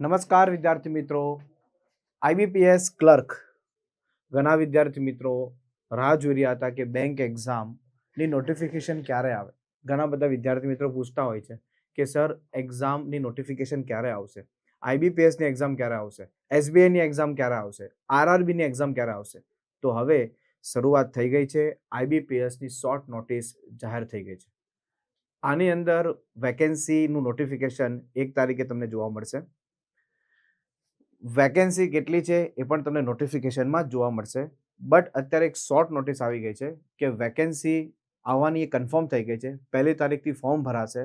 નમસ્કાર, વિદ્યાર્થી મિત્રો. આઈબીપીએસ ક્લર્ક ઘણા વિદ્યાર્થી મિત્રો રાહ જોઈ રહ્યા હતા કે બેંક એક્ઝામની નોટિફિકેશન ક્યારે આવે. ઘણા બધા વિદ્યાર્થી મિત્રો પૂછતા હોય છે કે સર એક્ઝામની નોટિફિકેશન ક્યારે આવશે? આઈબીપીએસની એક્ઝામ ક્યારે આવશે? એસબીઆઈની એક્ઝામ ક્યારે આવશે? આરઆરબીની એક્ઝામ ક્યારે આવશે? તો હવે શરૂઆત થઈ ગઈ છે. આઈબીપીએસની શોર્ટ નોટિસ જાહેર થઈ ગઈ છે. આની અંદર વેકેન્સીનું નોટિફિકેશન એક તારીખે તમને જોવા મળશે. વેકેન્સી કેટલી છે એ પણ તમને નોટિફિકેશનમાં જોવા મળશે. બટ અત્યારે એક શોર્ટ નોટિસ આવી ગઈ છે કે વેકેન્સી આવવાની એ કન્ફર્મ થઈ ગઈ છે. પહેલી તારીખથી ફોર્મ ભરાશે.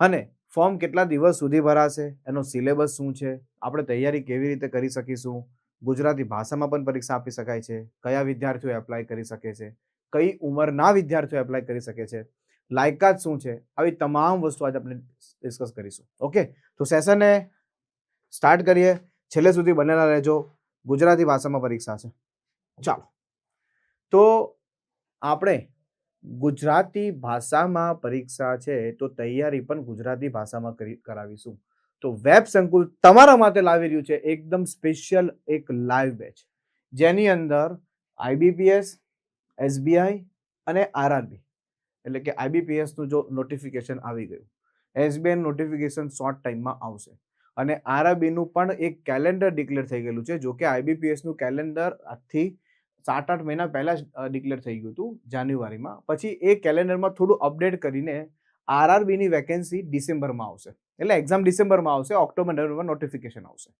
અને ફોર્મ કેટલા દિવસ સુધી ભરાશે? એનો સિલેબસ શું છે? આપણે તૈયારી કેવી રીતે કરી શકીશું? ગુજરાતી ભાષામાં પણ પરીક્ષા આપી શકાય છે. કયા વિદ્યાર્થીઓ એપ્લાય કરી શકે છે? કઈ ઉંમરના વિદ્યાર્થીઓ એપ્લાય કરી શકે છે? લાયકાત શું છે? આવી તમામ વસ્તુ આજે આપણે ડિસ્કસ કરીશું. ઓકે તો સેશનને સ્ટાર્ટ કરીએ. છેલ્લે સુધી બનેલા રહેજો. ગુજરાતી ભાષામાં પરીક્ષા છે. ચાલો. તો આપણે ગુજરાતી ભાષામાં પરીક્ષા છે તો તૈયારી પણ ગુજરાતી ભાષામાં કરી, કરાવીશું. તો વેબ સંકુલ તમારા માટે લાવી રહ્યું છે એકદમ સ્પેશિયલ એક લાઈવ બેચ. જેની અંદર આઈબીપીએસ, એસબીઆઈ અને આરઆરબી. એટલે કે આઈબીપીએસનું જો નોટિફિકેશન આવી ગયું. એસબીઆઈ નોટિફિકેશન શોર્ટ ટાઈમમાં આવશે. અને આરઆરબીનું પણ એક કેલેન્ડર ડિક્લેર થઈ ગયેલું છે જો કે આઈબીપીએસનું કેલેન્ડર આજથી સાત આઠ મહિના પહેલાં જ ડિક્લેર થઈ ગયું હતું જાન્યુઆરીમાં. પછી એ કેલેન્ડરમાં થોડું અપડેટ કરીને આરઆરબીની વેકેન્સી ડિસેમ્બરમાં આવશે. એટલે એક્ઝામ ડિસેમ્બરમાં આવશે, ઓક્ટોબર, નવેમ્બરમાં નોટિફિકેશન આવશે.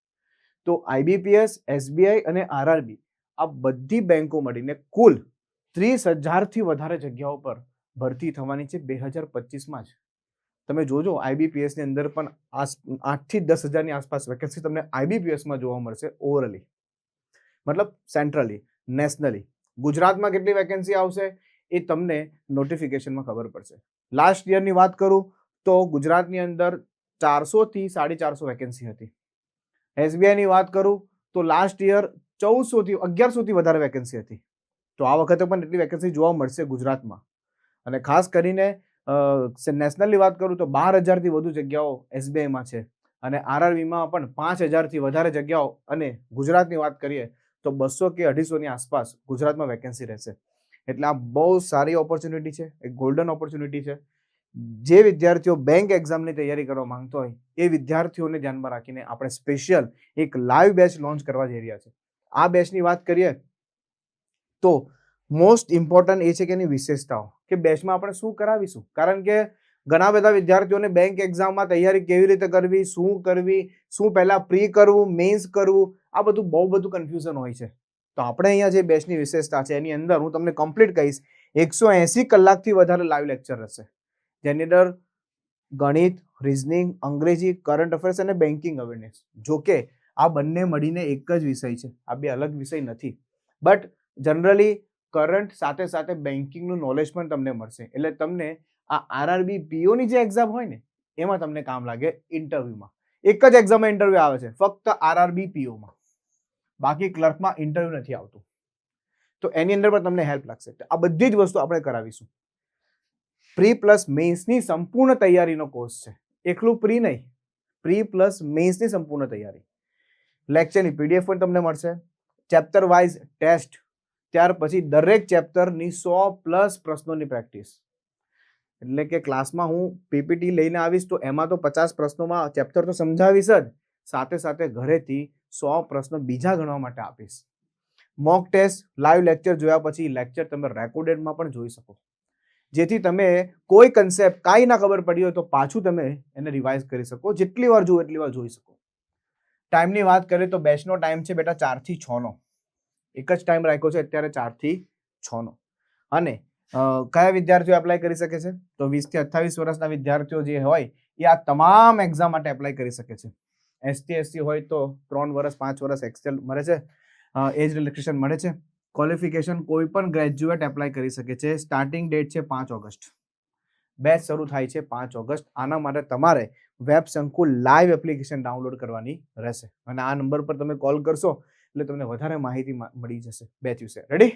તો આઈબીપીએસ, એસબીઆઈ અને આરઆરબી આ બધી બેંકો મળીને કુલ ત્રીસ હજારથી વધારે જગ્યાઓ પર ભરતી થવાની છે બે હજાર પચીસમાં જ. તમે જોજો આઈબીપીએસની અંદર પણ આઠથી દસ હજારની આસપાસ વેકેન્સી તમને આઈબીપીએસમાં જોવા મળશે ઓવરલી મતલબ સેન્ટ્રલી નેશનલી ગુજરાતમાં કેટલી વેકેન્સી આવશે એ તમને નોટિફિકેશનમાં ખબર પડશે. લાસ્ટ યરની વાત કરું તો ગુજરાતની અંદર ચારસોથી સાડી ચારસો વેકેન્સી હતી. એસબીઆઈની વાત કરું તો લાસ્ટ યર ચૌદસોથી, અગિયારસોથી વધારે વેકેન્સી હતી. તો આ વખતે પણ એટલી વેકેન્સી જોવા મળશે ગુજરાતમાં. અને ખાસ કરીને નેશનલની વાત કરું તો બાર હજારથી વધુ જગ્યાઓ એસબીઆઈમાં છે. અને આરઆરબીમાં પણ પાંચ હજારથી વધારે જગ્યાઓ અને ગુજરાતની વાત કરીએ તો બસો કે અઢીસોની આસપાસ ગુજરાતમાં વેકેન્સી રહેશે. એટલે આ બહુ સારી ઓપોર્ચ્યુનિટી છે, એક ગોલ્ડન ઓપોર્ચ્યુનિટી છે. જે વિદ્યાર્થીઓ બેંક એક્ઝામની તૈયારી કરવા માંગતો હોય, એ વિદ્યાર્થીઓને ધ્યાનમાં રાખીને આપણે સ્પેશિયલ એક લાઈવ બેચ લોન્ચ કરવા જઈ રહ્યા છે. આ બેચની વાત કરીએ તો મોસ્ટ ઇમ્પોર્ટન્ટ એ છે કે એની વિશેષતાઓ. કે બેચમાં આપણે શું કરાવીશું? કારણ કે ઘણા બધા વિદ્યાર્થીઓને બેંક એક્ઝામમાં તૈયારી કેવી રીતે કરવી, શું કરવી, શું પહેલાં પ્રી કરવું મેન્સ કરવું, આ બધું બહુ બધું કન્ફ્યુઝન હોય છે. તો આપણે અહીંયા જે બેચની વિશેષતા છે, એની અંદર હું તમને કમ્પ્લીટ કહીશ, એકસો એંસી કલાકથી વધારે લાઈવ લેક્ચર હશે. જેની અંદર ગણિત રિઝનિંગ અંગ્રેજી કરંટ અફેર્સ અને બેન્કિંગ અવેરનેસ જોકે આ બંને મળીને એક જ વિષય છે, આ બે અલગ વિષય નથી. બટ જનરલી કરંટ સાથે સાથે બેન્કિંગનું નોલેજ પણ તમને મળશે. એટલે તમને આ આરઆરબી પીઓની જે એક્ઝામ હોય ને, એમાં તમને કામ લાગે ઇન્ટરવ્યુમાં એક જ એક્ઝામમાં ઇન્ટરવ્યુ આવે છે, ફક્ત આરઆરબી પીઓમાં બાકી ક્લર્કમાં ઇન્ટરવ્યુ નથી આવતું. તો એની અંદર પણ તમને હેલ્પ લાગશે. આ બધી જ વસ્તુ આપણે કરાવીશું. પ્રી પ્લસ મેન્સની સંપૂર્ણ તૈયારીનો કોર્સ છે. એકલું પ્રી નહીં. પ્રી પ્લસ મેન્સની સંપૂર્ણ તૈયારી. લેક્ચરની પીડીએફ પણ તમને મળશે. ચેપ્ટર વાઇઝ ટેસ્ટ ત્યાર પછી દરેક ચેપ્ટરની સો પ્લસ પ્રશ્નોની પ્રેક્ટિસ. એટલે કે ક્લાસમાં હું પીપીટી લઈને આવીશ તો એમાં તો પચાસ પ્રશ્નોમાં ચેપ્ટર તો સમજાવીશ જ. સાથે સાથે ઘરેથી સો પ્રશ્નો બીજા ગણવા માટે આપીશ. મોક ટેસ્ટ, લાઈવ લેક્ચર જોયા પછી લેક્ચર તમે રેકોર્ડેડમાં પણ જોઈ શકો. જેથી તમે કોઈ કન્સેપ્ટ કાંઈ ના ખબર પડી હોય તો પાછું તમે એને રિવાઇઝ કરી શકો. જેટલી વાર જુઓ એટલી વાર જોઈ શકો. ટાઈમની વાત કરીએ તો બેચનો ટાઈમ છે બેટા ચારથી છનો. એક જ ટાઈમ રાખ્યો છે અત્યારે ચારથી છનો અને કયા વિદ્યાર્થીઓ એપ્લાય કરી શકે છે? તો વીસથી અઠ્ઠાવીસ વર્ષના વિદ્યાર્થીઓ જે હોય, એ આ તમામ એક્ઝામ માટે એપ્લાય કરી શકે છે. એસટી એસસી હોય તો ત્રણ વર્ષ, પાંચ વર્ષ એક્સેલ મળે છે એજ રિલેક્સેશન મળે છે. ક્વોલિફિકેશન કોઈ પણ ગ્રેજ્યુએટ એપ્લાય કરી શકે છે. સ્ટાર્ટિંગ ડેટ છે પાંચ ઓગસ્ટ. બેચ શરૂ થાય છે પાંચ ઓગસ્ટ. આના માટે તમારે વેબ સંકુલ લાઈવ એપ્લિકેશન ડાઉનલોડ કરવાની રહેશે. અને આ નંબર પર તમે કોલ કરશો એટલે તમને વધારે માહિતી મળી જશે. બે દિવસે. રેડી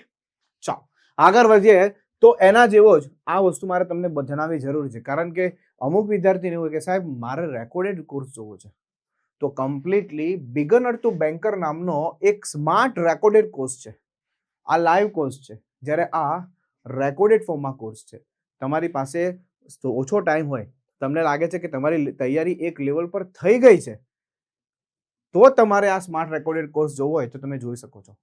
ચાલો. આગળ વધીએ તો એના જેવો જ આ વસ્તુ મારે તમને જણાવવી જરૂર છે. કારણ કે અમુક વિદ્યાર્થીને હોય કે, સાહેબ, મારે રેકોર્ડેડ કોર્સ જોવો છે. તો કમ્પ્લીટલી બિગનર ટુ બેન્કર નામનો એક સ્માર્ટ રેકોર્ડેડ કોર્સ છે. આ લાઈવ કોર્સ છે. જ્યારે આ રેકોર્ડેડ ફોર્મમાં કોર્સ છે. તમારી પાસે ઓછો ટાઈમ હોય. તમને લાગે છે કે તમારી તૈયારી એક લેવલ પર થઈ ગઈ છે. તો તમારે આ સ્માર્ટ રેકોર્ડેડ કોર્સ જોવો હોય તો તમે જોઈ શકો છો.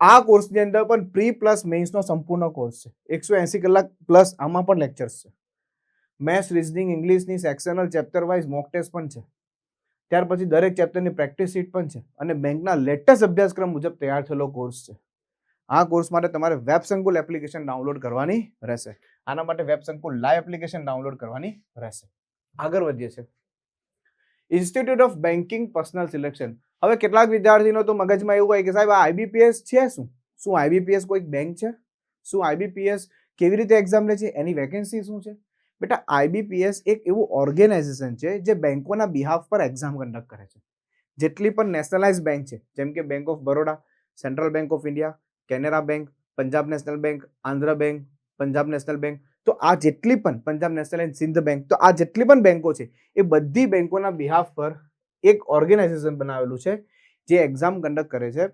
આ કોર્સની અંદર પણ પ્રી પ્લસ મેન્સનો સંપૂર્ણ કોર્સ છે. એકસો એંસી કલાક પ્લસ આમાં પણ લેક્ચર્સ છે. Maths reasoning ઇંગ્લિશની sectional chapter wise mock test પણ છે. ત્યાર પછી દરેક ચેપ્ટરની પ્રેક્ટિસ શીટ પણ છે અને બેંકના લેટેસ્ટ અભ્યાસક્રમ મુજબ તૈયાર થયેલો કોર્સ છે. આ કોર્સ માટે તમારે વેબ સંકુલ એપ્લિકેશન ડાઉનલોડ કરવાની રહેશે. આના માટે વેબ સંકુલ લાઈવ એપ્લિકેશન ડાઉનલોડ કરવાની રહેશે. આગળ વધીએ છે institute of banking personnel selection હવે કેટલાક વિદ્યાર્થીનો તો મગજમાં એવું હોય કે સાહેબ, આ આઈબીપીએસ છે શું? શું આઈબીપીએસ કોઈ બેંક છે? શું આઈબીપીએસ કેવી રીતે એક્ઝામ લે છે? એની વેકેન્સી શું છે? બેટા આઈબીપીએસ એક એવું ઓર્ગેનાઇઝેશન છે જે બેંકોના બિહાફ પર એક્ઝામ કન્ડક્ટ કરે છે. જેટલી પણ નેશનલાઇઝ બેંક છે, જેમ કે bank of Baroda central bank of India Canara bank Punjab national bank Andhra bank Punjab national bank તો આ જેટલી પણ Punjab national and Sind bank, તો આ જેટલી પણ બેંકો છે, એ બધી બેંકોના બિહાફ પર એક ઓર્ગેનાઇઝેશન બનાવેલું છે, જે એક્ઝામ કન્ડક્ટ કરે છે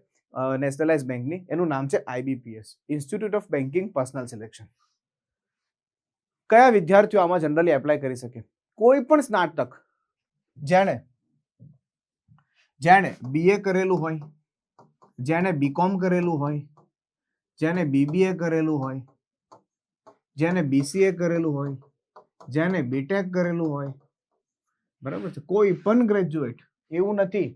નેશનલાઇઝ બેંકની એનું નામ છે IBPS institute of banking personnel selection કયા વિદ્યાર્થીઓ આમાં જનરલી એપ્લાય કરી શકે? કોઈ પણ સ્નાતક, જેણે જેણે બીએ કરેલું હોય, જેણે બીકોમ કરેલું હોય જેને બીબીએ કરેલું હોય જેને બીસીએ કરેલું હોય, જેને બીટેક કરેલું હોય, બરાબર છે? કોઈ પણ ગ્રેજ્યુએટ એવું નથી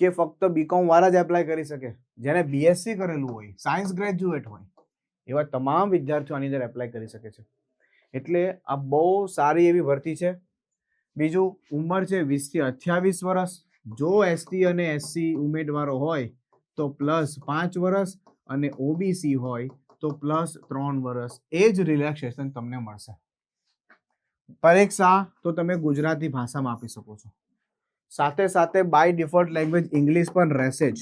કે ફક્ત બીકોમ વાળા જ એપ્લાય કરી શકે. જેને બીએસસી કરેલું હોય સાયન્સ ગ્રેજ્યુએટ હોય, એવા તમામ વિદ્યાર્થીઓ આની અંદર એપ્લાય કરી શકે છે. એટલે આ બહુ સારી એવી ભરતી છે. બીજું, ઉંમર છે વીસથી અઠ્યાવીસ વર્ષ જો એસટી અને એસસી ઉમેદવારો હોય, તો પ્લસ પાંચ વર્ષ અને ઓબીસી હોય તો પ્લસ ત્રણ વર્ષ એ જ રિલેક્સેશન તમને મળશે. પરીક્ષા તો તમે ગુજરાતી ભાષામાં આપી શકો છો. સાથે સાથે બાય ડિફોલ્ટ લેંગ્વેજ ઇંગ્લિશ પણ રહેશે જ.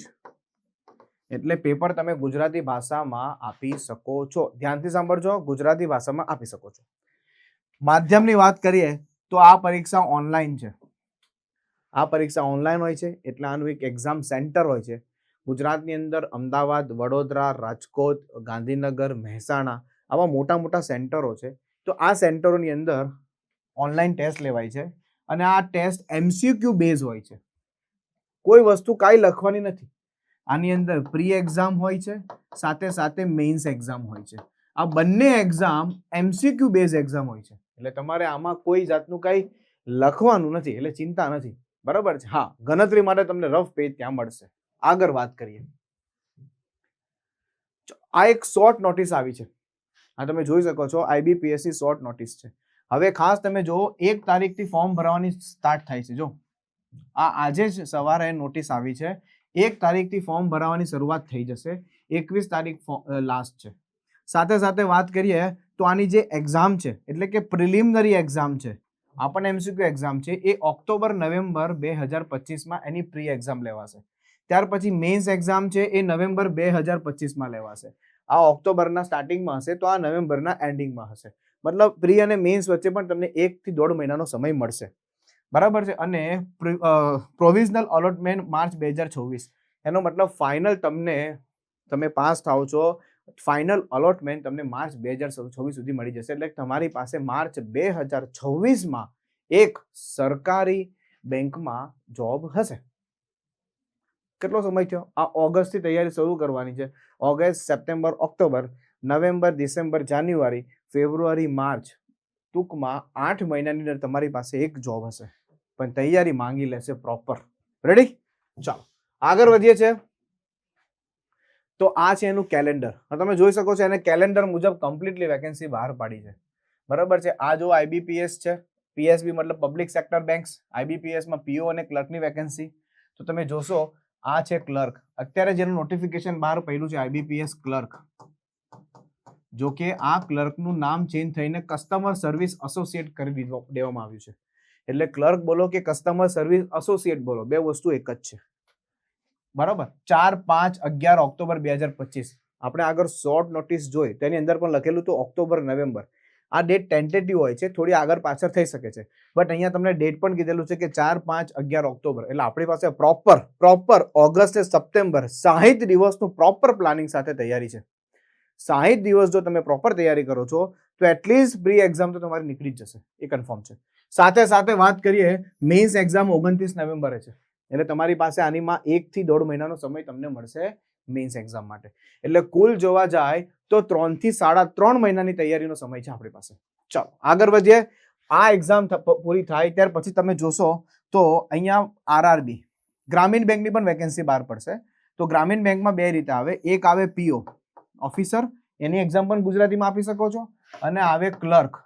એટલે પેપર તમે ગુજરાતી ભાષામાં આપી શકો છો. ધ્યાનથી સાંભળજો, ગુજરાતી ભાષામાં આપી શકો છો. માધ્યમની વાત કરીએ તો આ પરીક્ષા ઓનલાઈન છે. આ પરીક્ષા ઓનલાઈન હોય છે. એટલે આનું એક એક્ઝામ સેન્ટર હોય છે. ગુજરાતની અંદર અમદાવાદ, વડોદરા, રાજકોટ, ગાંધીનગર, મહેસાણા આવા મોટા મોટા સેન્ટરો છે. તો આ સેન્ટરોની અંદર ઓનલાઈન ટેસ્ટ લેવાય છે અને આ ટેસ્ટ એમસીક્યુ બેઝ હોય છે. કોઈ વસ્તુ કાંઈ લખવાની નથી. આની અંદર પ્રી એક્ઝામ હોય છે, સાથે સાથે મેઇન્સ એક્ઝામ હોય છે. આ બંને એક્ઝામ એમસીક્યુ બેઝ એક્ઝામ હોય છે. એટલે તમારે આમાં કોઈ જાતનું કાંઈ લખવાનું નથી, એટલે ચિંતા નથી. બરાબર છે? હા, ગણતરી માટે તમને રફ પેજ ત્યાં મળશે. આગળ વાત કરીએ. આ એક શોર્ટ નોટિસ આવી છે. આ તમે જોઈ શકો છો આઈબીપીએસસી શોર્ટ નોટિસ છે. હવે ખાસ તમે જો એક તારીખથી ફોર્મ ભરવાની સ્ટાર્ટ થાય છે. જો, આ આજે જ સવારે નોટિસ આવી છે. એક તારીખથી ફોર્મ ભરાવાની શરૂઆત થઈ જશે. એકવીસ તારીખ લાસ્ટ છે. સાથે સાથે વાત કરીએ, તો આની જે એક્ઝામ છે, એટલે કે પ્રિલિમિનરી એક્ઝામ છે, આપણને પણ એમસીક્યુ એક્ઝામ છે, એ ઓક્ટોબર, નવેમ્બર બે હજાર પચીસમાં એની પ્રી એક્ઝામ લેવાશે. ત્યાર પછી મેઇન્સ એક્ઝામ છે એ નવેમ્બર બે હજાર પચીસમાં લેવાશે. આ ઓક્ટોબરના સ્ટાર્ટિંગમાં હશે તો આ નવેમ્બરના એન્ડિંગમાં હશે. મતલબ પ્રી અને મેઇન્સ વચ્ચે પણ તમને એકથી દોઢ મહિનાનો સમય મળશે. બરાબર છે? અને પ્રોવિઝનલ અલોટમેન્ટ માર્ચ બે હજાર છવ્વીસ. એનો મતલબ ફાઇનલ તમને, તમે પાસ થાવ છો ફાઇનલ અલોટમેન્ટ તમને માર્ચ બે હજાર છવ્વીસ સુધી મળી જશે. એટલે તમારી પાસે માર્ચ બે હજાર છવ્વીસમાં એક સરકારી બેંકમાં જોબ હશે. કેટલો સમય થયો? આ ઓગસ્ટથી તૈયારી શરૂ કરવાની છે. August, September, October, November, December, January, February, March. ટૂંકમાં આઠ મહિનાની અંદર તમારી પાસે એક જોબ હશે. પણ તૈયારી માંગી લેશે પ્રોપર રેડી ચાલો. આગળ વધીએ છે તો આ છે એનું કેલેન્ડર તમે જોઈ શકો છો એને કેલેન્ડર મુજબ કમ્પ્લીટલી વેકેન્સી બહાર પાડી છે. બરાબર છે? આ જો આઈબીપીએસ છે. પીએસબી મતલબ પબ્લિક સેક્ટર બેંક્સ આઈબીપીએસમાં પીઓ અને ક્લર્કની વેકેન્સી તો તમે જોશો આ છે ક્લર્ક. અત્યારે જેનું નોટિફિકેશન બહાર પડ્યું છે આઈબીપીએસ ક્લર્ક. જો કે આ ક્લર્કનું નામ ચેન્જ થઈને કસ્ટમર સર્વિસ એસોસિએટ કરી દેવામાં આવ્યું છે. એટલે ક્લર્ક બોલો કે કસ્ટમર સર્વિસ એસોસિએટ બોલો, બે વસ્તુ એક જ છે. બરાબર? ચાર પાંચ અગિયાર ઓક્ટોબર બે હજાર પચીસ. આપણે આગળ શોર્ટ નોટિસ જોઈ, તેની અંદર પણ લખેલું તો ઓક્ટોબર, નવેમ્બર. આ ડેટ ટેન્ટેટિવ હોય છે, થોડી આગળ પાછળ થઈ શકે છે. બટ અહીંયા તમને ડેટ પણ કીધેલું છે કે ચાર, પાંચ, અગિયાર ઓક્ટોબર. એટલે આપણી પાસે પ્રોપર પ્રોપર ઓગસ્ટ સપ્ટેમ્બર સાહીઠ દિવસનું પ્રોપર પ્લાનિંગ સાથે તૈયારી છે. સાહીઠ દિવસ જો તમે પ્રોપર તૈયારી કરો છો, તો એટલીસ્ટ પ્રી એક્ઝામ તો તમારી નીકળી જ જશે. એ કન્ફર્મ છે. સાથે સાથે વાત કરીએ મેન્સ એક્ઝામ ઓગણત્રીસ નવેમ્બરે છે. એટલે તમારી પાસે આનીમાં એકથી દોઢ મહિનાનો સમય તમને મળશે. મેઇન્સ એક્ઝામ માટે. એટલે કુલ જોવા જાય તો ત્રણથી સાડા ત્રણ મહિનાની તૈયારીનો સમય છે આપણી પાસે. ચાલો, આગળ વધીએ. આ એક્ઝામ પૂરી થાય ત્યાર પછી તમે જોશો તો અહીંયા આરઆરબી ગ્રામીણ બેંકની પણ વેકેન્સી બહાર પડશે. તો ગ્રામીણ બેંકમાં બે રીતે આવે. એક આવે પીઓ ઓફિસર એની એક્ઝામ પણ ગુજરાતીમાં આપી શકો છો. અને આવે ક્લર્ક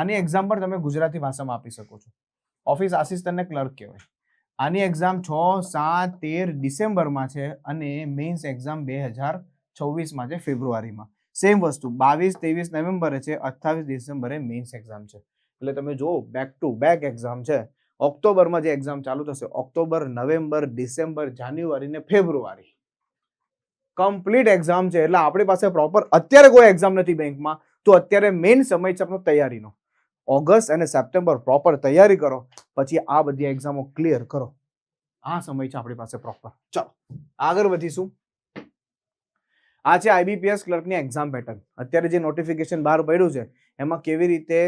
આની એક્ઝામ પણ તમે ગુજરાતી ભાષામાં આપી શકો છો. ઓફિસ આસિસ્ટન્ટને ક્લર્ક કહેવાય. આની એક્ઝામ છ, સાત, તેર ડિસેમ્બરમાં છે અને મેઇન્સ એક્ઝામ બે હજાર છવ્વીસમાં છે ફેબ્રુઆરીમાં. સેમ વસ્તુ, બાવીસ, ત્રેવીસ નવેમ્બરે છે, અઠ્ઠાવીસ ડિસેમ્બરે મેઇન્સ એક્ઝામ છે. એટલે તમે જુઓ બેક ટુ બેક એક્ઝામ છે. ઓક્ટોબરમાં જે એક્ઝામ ચાલુ થશે, ઓક્ટોબર, નવેમ્બર, ડિસેમ્બર, જાન્યુઆરી ને ફેબ્રુઆરી. કમ્પ્લીટ એક્ઝામ છે, એટલે આપણી પાસે પ્રોપર અત્યારે કોઈ એક્ઝામ નથી બેંકમાં તો અત્યારે મેઇન સમય છે આપણો તૈયારીનો. ઓગસ્ટ અને સપ્ટેમ્બર પ્રોપર તૈયારી કરો, પછી આ બધી એક્ઝામો ક્લિયર કરો. આ સમય છે આપણી પાસે પ્રોપર ચલો, આગળ વધીશું. આ છે આઈબીપીએસ ક્લર્કની એક્ઝામ પેટર્ન અત્યારે જે નોટિફિકેશન બહાર પડ્યું છે, એમાં કેવી રીતે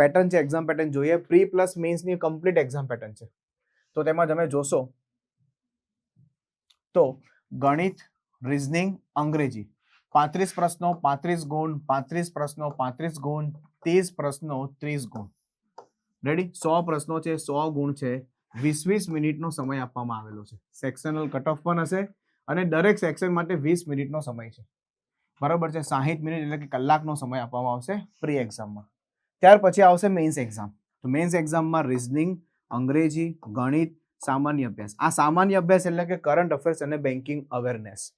પેટર્ન છે એક્ઝામ પેટર્ન જોઈએ. પ્રી પ્લસ મેન્સની કમ્પ્લીટ એક્ઝામ પેટર્ન છે. તો તેમાં તમે જોશો, તો ગણિત રિઝનિંગ અંગ્રેજી. પાંત્રીસ પ્રશ્નો, પાંત્રીસ ગુણ, પાંત્રીસ પ્રશ્નો, પાંત્રીસ ગુણ ત્રીસ પ્રશ્નો, ત્રીસ ગુણ. રેડી સો પ્રશ્નો છે, સો ગુણ છે. વીસ વીસ મિનિટનો સમય આપવામાં આવેલો છે. સેક્શનલ કટ ઓફ પણ હશે અને દરેક સેક્શન માટે વીસ મિનિટનો સમય છે. બરાબર છે? સાહીઠ મિનિટ એટલે કે કલાકનો સમય આપવામાં આવશે પ્રી એક્ઝામમાં ત્યાર પછી આવશે મેઇન્સ એક્ઝામ તો મેન્સ એક્ઝામમાં રિઝનિંગ અંગ્રેજી, ગણિત, સામાન્ય અભ્યાસ. આ સામાન્ય અભ્યાસ એટલે કે કરંટ અફેર્સ અને બેન્કિંગ અવેરનેસ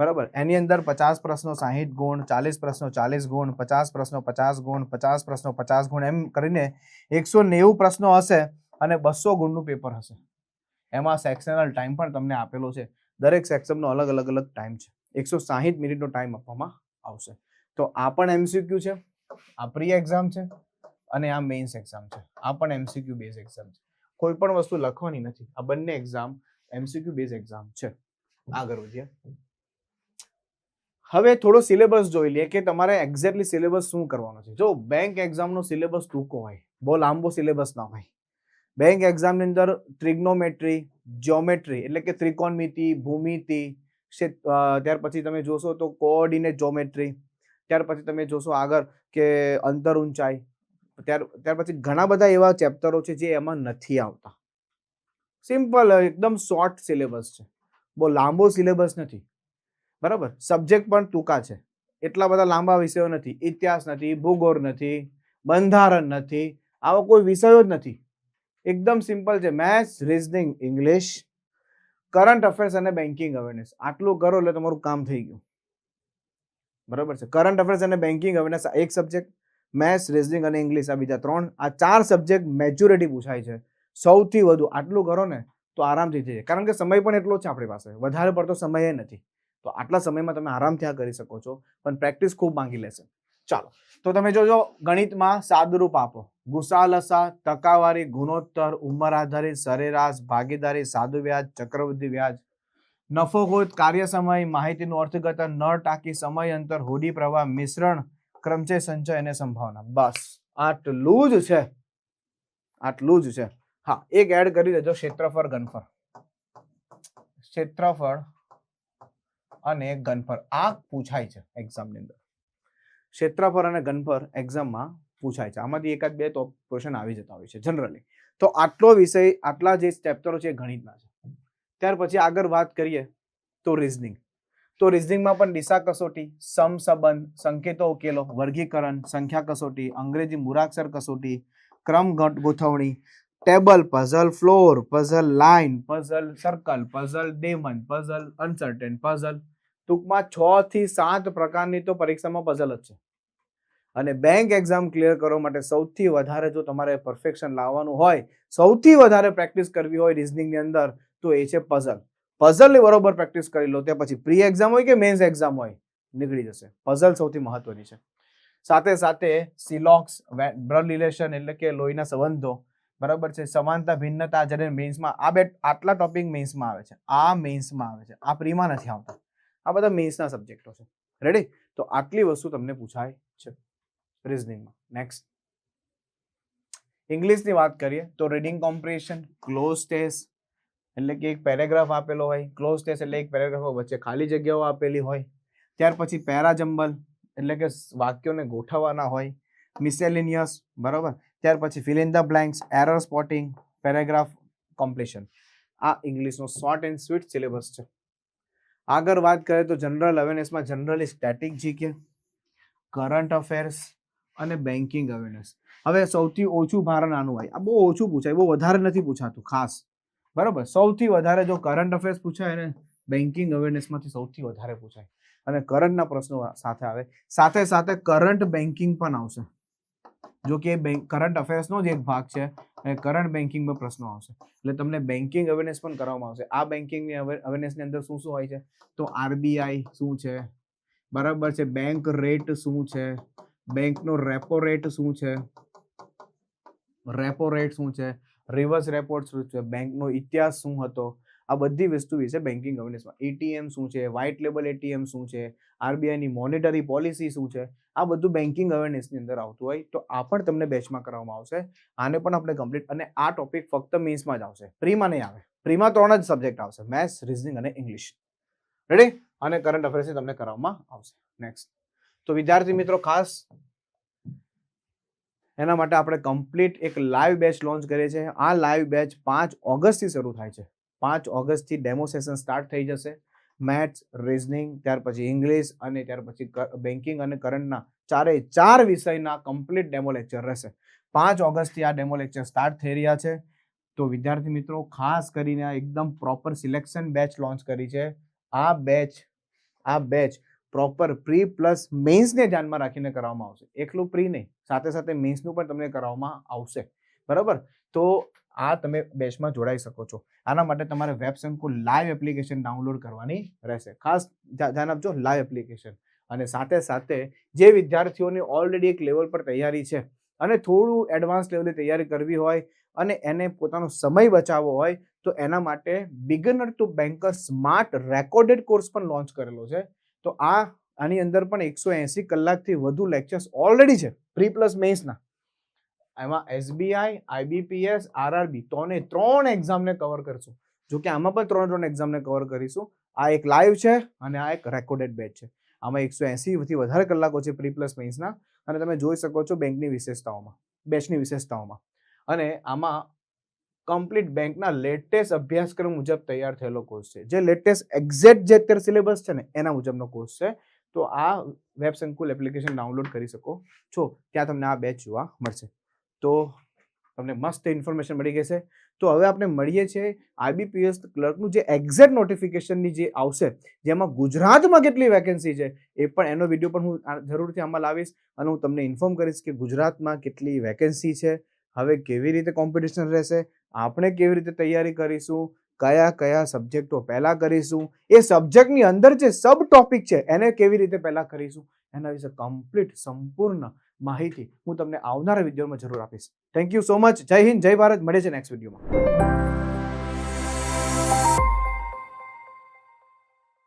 બરાબર? એની અંદર પચાસ પ્રશ્નો, સાહીઠ ગુણ, ચાલીસ પ્રશ્નો, ચાલીસ ગુણ, પચાસ પ્રશ્નો, પચાસ ગુણ, પચાસ પ્રશ્નો, પચાસ ગુણ, એમ કરીને એકસો નેવું પ્રશ્નો હશે અને બસો ગુણનું પેપર હશે. એમાં સેક્શનલ ટાઈમ પણ તમને આપેલો છે. દરેક સેક્શનનો અલગ અલગ અલગ ટાઈમ છે. એકસો સાહીઠ મિનિટનો ટાઈમ આપવામાં આવશે. તો આ પણ એમસીક્યુ છે. આ પ્રી એક્ઝામ છે અને આ મેઇન્સ એક્ઝામ છે. આ પણ એમસીક્યુ બેઝ એક્ઝામ છે. કોઈ પણ વસ્તુ લખવાની નથી. આ બંને એક્ઝામ એમસીક્યુ બેઝ એક્ઝામ છે. આગળ વધીએ. હવે થોડો સિલેબસ જોઈ લઈએ કે તમારે એક્ઝેક્ટલી સિલેબસ શું કરવાનો છે. જો બેંક એક્ઝામનો સિલેબસ ટૂંકો હોય, બહુ લાંબો સિલેબસ ના હોય બેંક એક્ઝામની અંદર ટ્રિગ્નોમેટ્રી જ્યોમેટ્રી એટલે કે ત્રિકોણમિતિ, ભૂમિતિ ત્યાર પછી તમે જોશો તો કોઓર્ડિનેટ જ્યોમેટ્રી ત્યાર પછી તમે જોશો આગળ કે અંતર ઊંચાઈ, ત્યાર ત્યાર પછી ઘણા બધા એવા ચેપ્ટરો છે જે એમાં નથી આવતા. સિમ્પલ એકદમ શોર્ટ સિલેબસ છે. બહુ લાંબો સિલેબસ નથી. બરાબર? સબ્જેક્ટ પણ ટૂંકા છે. એટલા બધા લાંબા વિષયો નથી. ઇતિહાસ નથી, ભૂગોળ નથી, બંધારણ નથી. આવા કોઈ વિષયો જ નથી. એકદમ સિમ્પલ છે. Maths reasoning English current affairs અને બેન્કિંગ અવેરનેસ આટલું કરો એટલે તમારું કામ થઈ ગયું. બરાબર છે? કરંટ અફેર્સ અને બેન્કિંગ અવેરનેસ એક સબ્જેક્ટ મેથ્સ રિઝનિંગ અને ઇંગ્લિશ આ બીજા ત્રણ. આ ચાર સબ્જેક્ટ મેચ્યોરિટી પૂછાય છે. સૌથી વધુ. આટલું કરો ને તો આરામથી થઈ જાય. કારણ કે સમય પણ એટલો છે આપણી પાસે. વધારે પડતો સમય નથી. તો આટલા સમયમાં તમે આરામથી આ કરી શકો છો, પણ પ્રેક્ટિસ ખૂબ માંગી લેશે. ચાલો, તો તમે જોજો, ગણિતમાં સાદુરૂપ આપો. ગુસા લસા ટકાવારી, ગુણોત્તર, ઉંમર આધારિત, સરેરાશ, ભાગીદારી, સાદુ વ્યાજ, ચક્રવૃદ્ધિ વ્યાજ. નફો ખોટ, કાર્ય સમય, માહિતીનું અર્થઘટન ન ટાંકી, સમય, અંતર, હોડી પ્રવાહ, મિશ્રણ ક્રમચય સંચય અને સંભાવના. બસ, આટલું જ છે. આટલું જ છે. હા, એક એડ કરી દેજો, ક્ષેત્રફળ, ઘનફળ. ક્ષેત્રફળ અને ઘનફળ આ પૂછાય છે એક્ઝામની અંદર. ક્ષેત્રફળ અને ઘનફળ એક્ઝામમાં પૂછાય છે. આમાંથી એકાદ બે તો ક્વેશ્ચન આવી જતા હોય છે જનરલી તો આટલો વિષય, આટલા જે ચેપ્ટરો છે એ ગણિતના છે. ત્યાર પછી આગળ વાત કરીએ તો રિઝનિંગ તો રિઝનિંગમાં પણ દિશા કસોટી, સમ સંબંધ, સંકેતો ઉકેલો, વર્ગીકરણ, સંખ્યા કસોટી, અંગ્રેજી મૂળાક્ષર કસોટી, ક્રમ ગોઠવણી table puzzle floor puzzle line puzzle circle puzzle Damon puzzle uncertain puzzle ટૂંકમાં છ થી સાત પ્રકારની તો પરીક્ષામાં પઝલ જ છે. અને બેંક એક્ઝામ ક્લિયર કરવા માટે સૌથી વધારે જો તમારે પરફેક્શન લાવવાનું હોય, સૌથી વધારે પ્રેક્ટિસ કરવી હોય રિઝનિંગની અંદર, તો એ છે પઝલ પઝલની બરોબર પ્રેક્ટિસ કરી લો તે પછી પ્રી એક્ઝામ હોય કે મેન્સ એક્ઝામ હોય, નીકળી જશે. પઝલ સૌથી મહત્વની છે. સાથે સાથે સિલોક્સ બ્લડ રિલેશન એટલે કે લોહીના સંબંધો બરાબર છે? સમાનતા, ભિન્નતા જ્યારે મેન્સમાં આ બે આટલા ટોપિક મેન્સમાં આવે છે. આ મેન્સમાં આવે છે. આ પ્રીમાં નથી આવતા. આ બધા મેન્સના સબ્જેક્ટો છે. રેડી તો આટલી વસ્તુ તમને પૂછાય છે રિઝનિંગમાં નેક્સ્ટ ઇંગ્લિશની વાત કરીએ તો રીડિંગ કોમ્પ્રિહેન્શન ક્લોઝ ટેસ્ટ એટલે કે એક પેરેગ્રાફ આપેલો હોય. ક્લોઝ ટેસ્ટ એટલે એક પેરેગ્રાફ વચ્ચે ખાલી જગ્યાઓ આપેલી હોય. ત્યાર પછી પેરાજમ્બલ એટલે કે વાક્યોને ગોઠવવાના હોય. મિસેલિનિયસ બરાબર? ત્યાર પછી fill in the blanks error spotting paragraph completion આ ઇંગ્લિશનો શોર્ટ એન્ડ સ્વીટ સિલેબસ છે. આગળ વાત કરીએ તો general અવેરનેસમાં generally static GK current affairs અને બેન્કિંગ અવેરનેસ હવે સૌથી ઓછું ભારણ આનું હોય. આ બહુ ઓછું પૂછાય, બહુ વધારે નથી પૂછાતું, ખાસ. બરાબર? સૌથી વધારે જો કરંટ અફેર્સ પૂછાય ને બેન્કિંગ અવેરનેસમાંથી સૌથી વધારે પૂછાય. અને કરંટના પ્રશ્નો સાથે આવે. સાથે સાથે કરંટ બેન્કિંગ પણ આવશે. જો કે બેંક કરંટ અફેર્સનો જ એક ભાગ છે અને કરંટ બેન્કિંગમાં પ્રશ્નો આવશે. એટલે તમને બેન્કિંગ અવેરનેસ પણ કરવામાં આવશે. આ બેન્કિંગની અવેરનેસની અંદર શું શું હોય છે? તો આરબીઆઈ શું છે? બરાબર છે. બેંક રેટ શું છે? બેંકનો રેપો રેટ શું છે? રેપો રેટ શું છે? રિવર્સ રેપોર્ટ શું છે? બેંકનો ઇતિહાસ શું હતો? આ બધી વસ્તુ વિશે બેન્કિંગ અવેરનેસમાં એટીએમ શું છે? વ્હાઇટ લેબલ એટીએમ શું છે? આરબીઆઈની મોનિટરી પોલિસી શું છે? આ બધું બેન્કિંગ અવેરનેસની અંદર આવતું હોય તો આ પણ તમને બેચમાં કરવામાં આવશે. આને પણ આપણે કમ્પ્લીટ અને આ ટોપિક ફક્ત મેન્સમાં જ આવશે. પ્રીમાં નહીં આવે. પ્રીમાં ત્રણ જ સબ્જેક્ટ આવશે. મેથ્સ રિઝનિંગ અને ઇંગ્લિશ રેડી અને કરંટ અફેર્સની તમને કરવામાં આવશે. નેક્સ્ટ તો વિદ્યાર્થી મિત્રો, ખાસ એના માટે આપણે કમ્પ્લીટ એક લાઈવ બેચ લોન્ચ કરીએ છીએ. આ લાઈવ બેચ પાંચ ઓગસ્ટથી શરૂ થાય છે. પાંચ ઓગસ્ટથી ડેમો સેશન સ્ટાર્ટ થઈ જશે. મેથ્સ રિઝનિંગ ત્યાર પછી ઇંગ્લિશ અને ત્યાર પછી બેન્કિંગ અને કરંટના ચારે ચાર વિષયના કમ્પ્લીટ ડેમો લેક્ચર રહેશે. પાંચ ઓગસ્ટથી આ ડેમો લેક્ચર સ્ટાર્ટ થઈ રહ્યા છે. તો વિદ્યાર્થી મિત્રો, ખાસ કરીને આ એકદમ પ્રોપર સિલેક્શન બેચ લોન્ચ કરી છે. આ બેચ આ બેચ પ્રોપર પ્રી પ્લસ મેન્સને ધ્યાનમાં રાખીને કરવામાં આવશે. એકલું પ્રી નહીં, સાથે સાથે મેન્સનું પણ તમને કરવામાં આવશે. બરાબર? તો આ તમે બેચમાં જોડાઈ શકો છો. આના માટે તમારે વેબ સંકુલ લાઈવ એપ્લિકેશન ડાઉનલોડ કરવાની રહેશે. ખાસ ધ્યાન આપજો લાઈવ એપ્લિકેશન અને સાથે સાથે જે વિદ્યાર્થીઓની ઓલરેડી એક લેવલ પર તૈયારી છે, અને થોડું એડવાન્સ લેવલે તૈયારી કરવી હોય, અને એને પોતાનો સમય બચાવવો હોય, તો એના માટે beginner to banker smart recorded course પણ લોન્ચ કરેલો છે. તો આ, આની અંદર પણ એકસો એંસી કલાકથી વધુ લેક્ચર્સ ઓલરેડી છે પ્રી પ્લસ મેન્સના એમાં એસબીઆઈ આઈબીપીએસ આરઆરબી ત્રણે ત્રણ એક્ઝામને કવર કરશું. જો કે આમાં પણ ત્રણ ત્રણ એક્ઝામને કવર કરીશું. આ એક લાઈવ છે અને આ એક રેકોર્ડેડ બેચ છે. આમાં એકસો એંસીથી વધારે કલાકો છે પ્રી પ્લસ મેન્સના અને તમે જોઈ શકો છો બેંકની વિશેષતાઓમાં બેચની વિશેષતાઓમાં. અને આમાં કમ્પ્લીટ બેંકના લેટેસ્ટ અભ્યાસક્રમ મુજબ તૈયાર થયેલો કોર્સ છે. જે લેટેસ્ટ એક્ઝેક્ટ જે અત્યારે સિલેબસ છે ને, એના મુજબનો કોર્સ છે. તો આ વેબ સંકુલ એપ્લિકેશન ડાઉનલોડ કરી શકો છો. ત્યાં તમને આ બેચ જોવા મળશે. તો તમને મસ્ત ઇન્ફોર્મેશન મળી ગઈ છે. તો હવે આપણે મળીએ છીએ આઈબીપીએસ ક્લર્કનું જે એક્ઝેક્ટ નોટિફિકેશનની જે આવશે, જેમાં ગુજરાતમાં કેટલી વેકેન્સી છે, એ પણ એનો વીડિયો પણ હું જરૂરથી આમાં લાવીશ અને હું તમને ઇન્ફોર્મ કરીશ કે ગુજરાતમાં કેટલી વેકેન્સી છે, હવે કેવી રીતે કોમ્પિટિશન રહેશે, આપણે કેવી રીતે તૈયારી કરીશું, કયા કયા સબ્જેક્ટો પહેલાં કરીશું, એ સબ્જેક્ટની અંદર જે સબ ટોપિક છે, એને કેવી રીતે પહેલાં કરીશું, એના વિશે કમ્પ્લીટ સંપૂર્ણ માહિતી હું તમને આવનારા વિડીયોમાં જરૂર આપીશ. થેન્ક યુ સો મચ જય હિન્દ, જય ભારત. મળે છે નેક્સ્ટ વિડીયોમાં